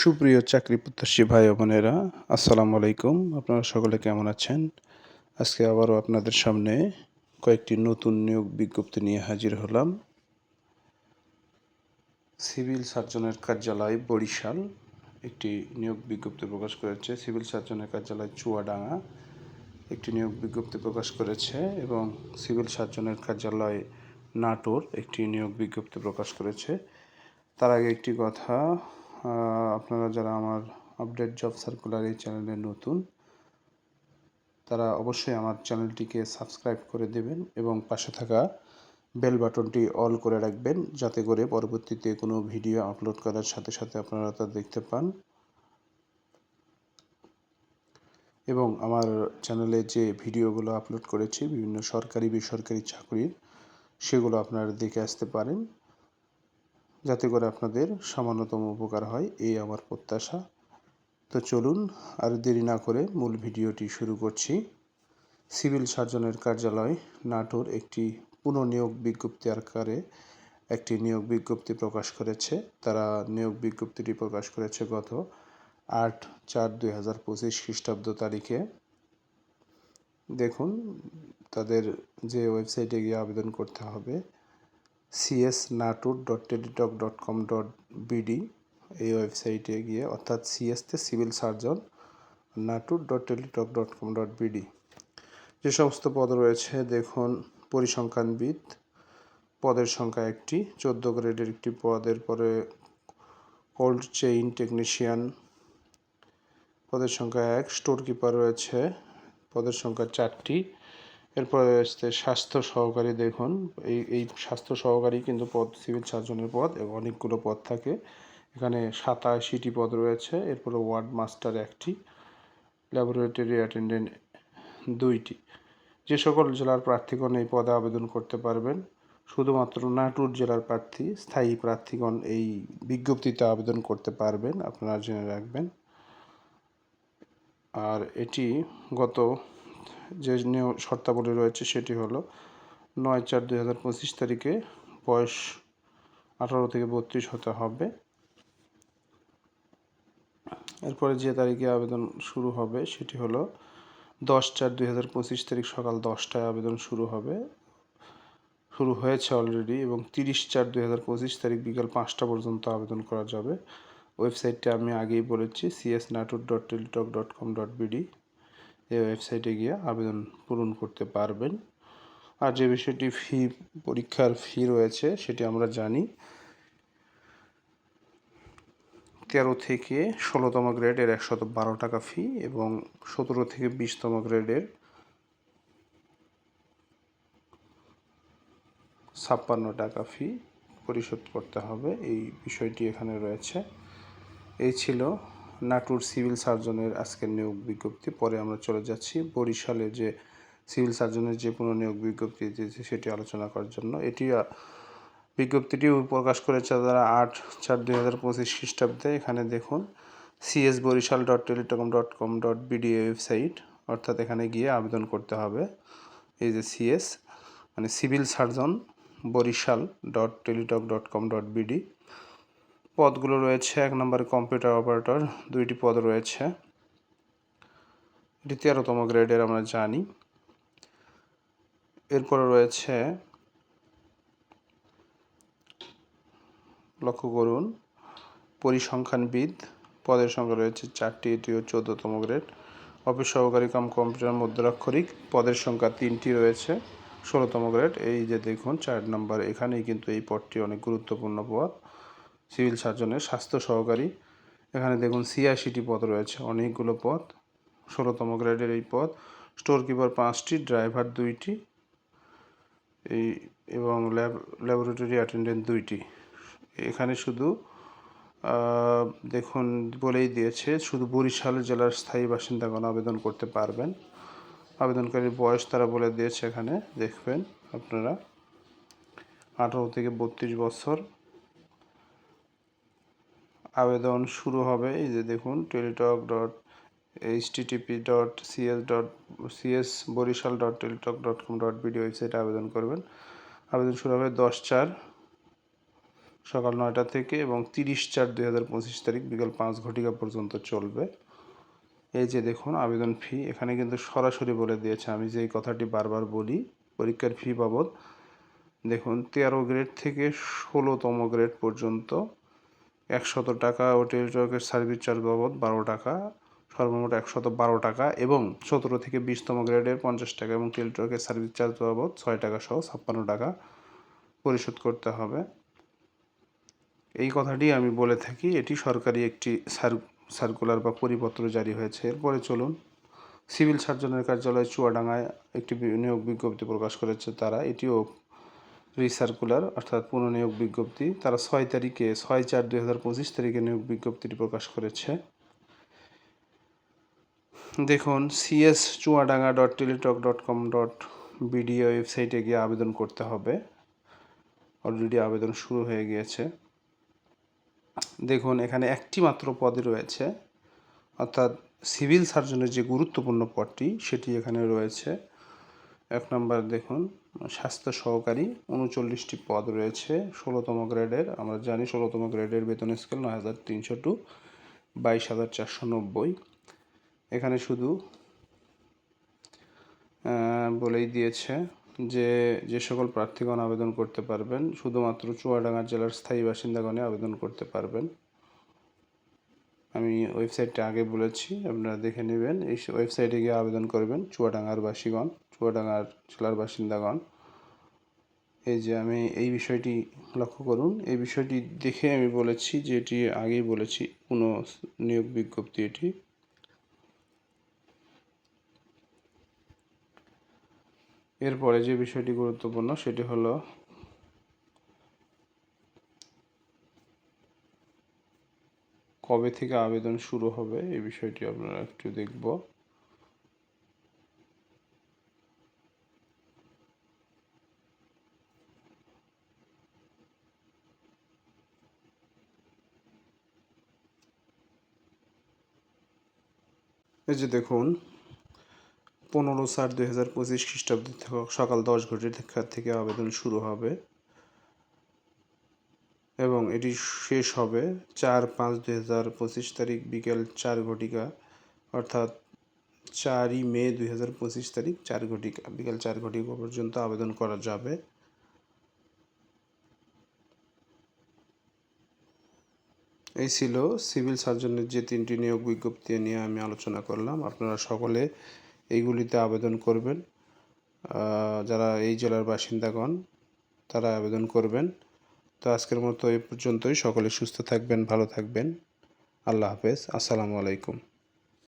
সুপ্রিয় চাকরি প্রত্যাশী ভাই বোনেরা, আসসালামু আলাইকুম। আপনারা সকলে কেমন আছেন? আজকে আবারও আপনাদের সামনে কয়েকটি নতুন নিয়োগ বিজ্ঞপ্তি নিয়ে হাজির হলাম। সিভিল সার্জনের কার্যালয় বরিশাল, একটি নিয়োগ বিজ্ঞপ্তি প্রকাশ করেছে। সিভিল সার্জনের কার্যালয় চুয়াডাঙ্গা, একটি নিয়োগ বিজ্ঞপ্তি প্রকাশ করেছে এবং সিভিল সার্জনের কার্যালয় নাটোর, একটি নিয়োগ বিজ্ঞপ্তি প্রকাশ করেছে। তার আগে একটি কথা আপনারা যারা আমার আপডেট জব সার্কুলার এই চ্যানেলে নতুন, তারা অবশ্যই আমার চ্যানেলটিকে সাবস্ক্রাইব করে দেবেন এবং পাশে থাকা বেল বাটনটি অল করে রাখবেন যাতে করে পরবর্তীতে কোনো ভিডিও আপলোড করার সাথে সাথে আপনারা তা দেখতে পান। এবং আমার চ্যানেলে যে ভিডিওগুলো আপলোড করেছি, বিভিন্ন সরকারি বেসরকারি চাকরির, সেগুলো আপনারা দেখে আসতে পারেন। যাতে করে আপনাদের সামান্যতম উপকার হয়, এই আমার প্রত্যাশা। তো চলুন, আর দেরি না করে মূল ভিডিওটি শুরু করছি। সিভিল সার্জনের কার্যালয় নাটোর একটি পুনঃনিয়োগ বিজ্ঞপ্তি আকারে একটি নিয়োগ বিজ্ঞপ্তি প্রকাশ করেছে। তারা নিয়োগ বিজ্ঞপ্তিটি প্রকাশ করেছে গত আট চার দুই হাজার পঁচিশ খ্রিস্টাব্দ তারিখে। দেখুন, তাদের যে ওয়েবসাইটে গিয়ে আবেদন করতে হবে CS Natore dot Teletalk dot com dot BD এই ওয়েবসাইটে গিয়ে, অর্থাৎ সিএসতে civil surgeon Natore dot Teletalk dot com dot BD যে সমস্ত পদ রয়েছে, দেখুন, পরিসংখ্যানবিদ, পদের সংখ্যা একটি, চোদ্দ গ্রেডের একটি পদের পরে কোল্ড চেইন টেকনিশিয়ান পদের সংখ্যা এক স্টোর কিপার রয়েছে, পদের সংখ্যা চারটি এরপরে রয়েছে স্বাস্থ্য সহকারী, দেখুন, এই এই স্বাস্থ্য সহকারী কিন্তু পদ সিভিল সার্জনের পদ এবং অনেকগুলো পদ থাকে। এখানে সাতাশিটি পদ রয়েছে, এরপরে ওয়ার্ড মাস্টার একটি, ল্যাবরেটরি অ্যাটেন্ডেন্ট দুইটি। যে সকল জেলার প্রার্থীগণ এই পদে আবেদন করতে পারবেন, শুধুমাত্র নাটুর জেলার প্রার্থী, স্থায়ী প্রার্থীগণ এই বিজ্ঞপ্তিতে আবেদন করতে পারবেন, আপনারা জেনে রাখবেন। আর এটি গত যে শর্তাবলী রয়েছে সেটি হলো নয় চার দুই হাজার পঁচিশ তারিখে বয়স আঠারো থেকে বত্রিশ হতে হবে। এরপরে যে তারিখে আবেদন শুরু হবে সেটি হলো দশ চার দুই হাজার পঁচিশ তারিখ সকাল দশটায় আবেদন শুরু হবে। শুরু হয়েছে অলরেডি এবং তিরিশ চার দুই হাজার পঁচিশ তারিখ বিকাল পাঁচটা পর্যন্ত আবেদন করা যাবে। ওয়েবসাইটটা আমি আগেই বলেছি CS Natore dot Teletalk dot com dot BD এই ওয়েবসাইটে গিয়ে আবেদন পূরণ করতে পারবেন। আর যে বিষয়টি ফি পরীক্ষার ফি রয়েছে, সেটি আমরা জানি। তেরো থেকে ষোলোতম গ্রেডের একশত বারো টাকা ফি এবং সতেরো থেকে বিশতম গ্রেডের ছাপ্পান্ন টাকা ফি পরিশোধ করতে হবে। এই বিষয়টি এখানে রয়েছে। এই ছিল নাটুর সিভিল সার্জনের আজকের নিয়োগ বিজ্ঞপ্তি। পরে আমরা চলে যাচ্ছি বরিশালে যে সিভিল সার্জনের যে পুনঃনিয়োগ বিজ্ঞপ্তি দিয়েছে সেটি আলোচনা করার জন্য। এটি বিজ্ঞপ্তিটি প্রকাশ করেছে তারা আট চার দুই হাজার পঁচিশ খ্রিস্টাব্দে। এখানে দেখুন CS Barishal dot Teletalk dot com dot BD website অর্থাৎ এখানে গিয়ে আবেদন করতে হবে। এই যে সিএস মানে civil surgeon Barishal dot Teletalk dot com dot BD পদগুলো রয়েছে, এক নম্বরে কম্পিউটার অপারেটর দুইটি পদ রয়েছে। এটি তেরোতম গ্রেডের আমরা জানি। এরপরে রয়েছে, লক্ষ্য করুন, পরিসংখ্যানবিদ, পদের সংখ্যা রয়েছে চারটি, এটিও চোদ্দতম গ্রেড অফিস সহকারী কাম কম্পিউটার মধ্যরাক্ষরিক, পদের সংখ্যা তিনটি রয়েছে, ষোলোতম গ্রেড এই যে দেখুন, চার নম্বর, এখানেই কিন্তু এই পদটি অনেক গুরুত্বপূর্ণ পদ। সিভিল সার্জনের স্বাস্থ্য সহকারী। এখানে দেখুন ছিয়াশিটি পদ রয়েছে, অনেকগুলো পদ। ষোলোতম গ্রেডের এই পদ। স্টোর কিপার পাঁচটি, ড্রাইভার দুইটি, এই এবং ল্যাব, ল্যাবরেটরি অ্যাটেন্ডেন্ট দুইটি। এখানে শুধু দেখুন বলেই দিয়েছে, শুধু বরিশাল জেলার স্থায়ী বাসিন্দাগণ আবেদন করতে পারবেন। আবেদনকারীর বয়স তারা বলে দিয়েছে এখানে, দেখবেন আপনারা। আঠারো থেকে বত্রিশ বছর। আবেদন শুরু হবে। এই যে দেখুন, Teletalk dot H TTP dot CS dot CS Barishal dot Teletalk dot com dot BD ওয়েবসাইটে আবেদন করবেন। আবেদন শুরু হবে দশ চার, সকাল নয়টা থেকে এবং তিরিশ চার দুই হাজার পঁচিশ তারিখ বিকাল পাঁচ ঘটিকা পর্যন্ত চলবে। এই যে দেখুন, আবেদন ফি এখানে কিন্তু সরাসরি বলে দিয়েছে। আমি যে কথাটি বারবার বলি, পরীক্ষার ফি বাবদ, দেখুন, তেরো গ্রেড থেকে ষোলোতম গ্রেড পর্যন্ত একশত টাকা ও টেলিটকের সার্ভিস চার্জ বাবদ বারো টাকা, সর্বমোট একশত বারো টাকা এবং সতেরো থেকে বিশতম গ্রেডের পঞ্চাশ টাকা এবং টেলিটকের সার্ভিস চার্জ বাবদ ছয় টাকা সহ ছাপ্পান্ন টাকা পরিশোধ করতে হবে। এই কথাটি আমি বলে থাকি, এটি সরকারি একটি সার, সার্কুলার বা পরিপত্র জারি হয়েছে। এরপরে চলুন। সিভিল সার্জনের কার্যালয় চুয়াডাঙ্গায় একটি নিয়োগ বিজ্ঞপ্তি প্রকাশ করেছে তারা। এটিও রিসার্কুলার, অর্থাৎ পুনঃনিয়োগ বিজ্ঞপ্তি, তারা ছয় তারিখে, ছয় চার দুই হাজার পঁচিশ তারিখে নিয়োগ বিজ্ঞপ্তিটি প্রকাশ করেছে। দেখুন CS Chuadanga dot Teletalk dot com dot BDO ওয়েবসাইটে গিয়ে আবেদন করতে হবে। অলরেডি আবেদন শুরু হয়ে গিয়েছে। দেখুন, এখানে একটি মাত্র পদে রয়েছে, অর্থাৎ সিভিল সার্জনের যে গুরুত্বপূর্ণ পদটি, সেটি এখানে রয়েছে। এক নম্বর দেখুন, স্বাস্থ্য সহকারী, উনচল্লিশটি পদ রয়েছে, ষোলোতম গ্রেডের, আমরা জানি ষোলোতম গ্রেডের বেতন স্কেল নয় হাজার তিনশো টু, বাইশ হাজার চারশো নব্বই। এখানে শুধু বলেই দিয়েছে যে যে সকল প্রার্থীগণ আবেদন করতে পারবেন, শুধুমাত্র চুয়াডাঙ্গা জেলার স্থায়ী বাসিন্দাগণে আবেদন করতে পারবেন। আমি ওয়েবসাইটটা আগে বলেছি, আপনারা দেখে নেবেন। এই ওয়েবসাইটে গিয়ে আবেদন করবেন, চুয়াডাঙ্গার বাসীগণ, চুয়াডাঙ্গার জেলার বাসিন্দাগণ। এই যে আমি এই বিষয়টি লক্ষ্য করুন, এই বিষয়টি দেখে আমি বলেছি যে এটি আগেই বলেছি, কোনো নিয়োগ বিজ্ঞপ্তি এটি। এরপরে যে বিষয়টি গুরুত্বপূর্ণ, সেটি হলো কবে থেকে আবেদন শুরু হবে এই বিষয়টি আপনারা একটু দেখব। এই যে দেখুন, পনেরো চার দুই হাজার পঁচিশ খ্রিস্টাব্দ সকাল দশ ঘটিকা থেকে আবেদন শুরু হবে। এবং এটি শেষ হবে চার পাঁচ দুই হাজার পঁচিশ তারিখ বিকেল চার ঘটিকা, অর্থাৎ চারই মে দুই হাজার পঁচিশ তারিখ চার ঘটিকা, বিকেল চার ঘটিকা পর্যন্ত আবেদন করা যাবে। এই ছিল সিভিল সার্জনের যে তিনটি নিয়োগ বিজ্ঞপ্তি নিয়ে আমি আলোচনা করলাম। আপনারা সকলে এইগুলিতে আবেদন করবেন। যারা এই জেলার বাসিন্দাগণ, তারা আবেদন করবেন। তো আজকের মতো এই পর্যন্তই। সকলে সুস্থ থাকবেন ভালো থাকবেন। আল্লাহ হাফেজ। আসসালামু আলাইকুম।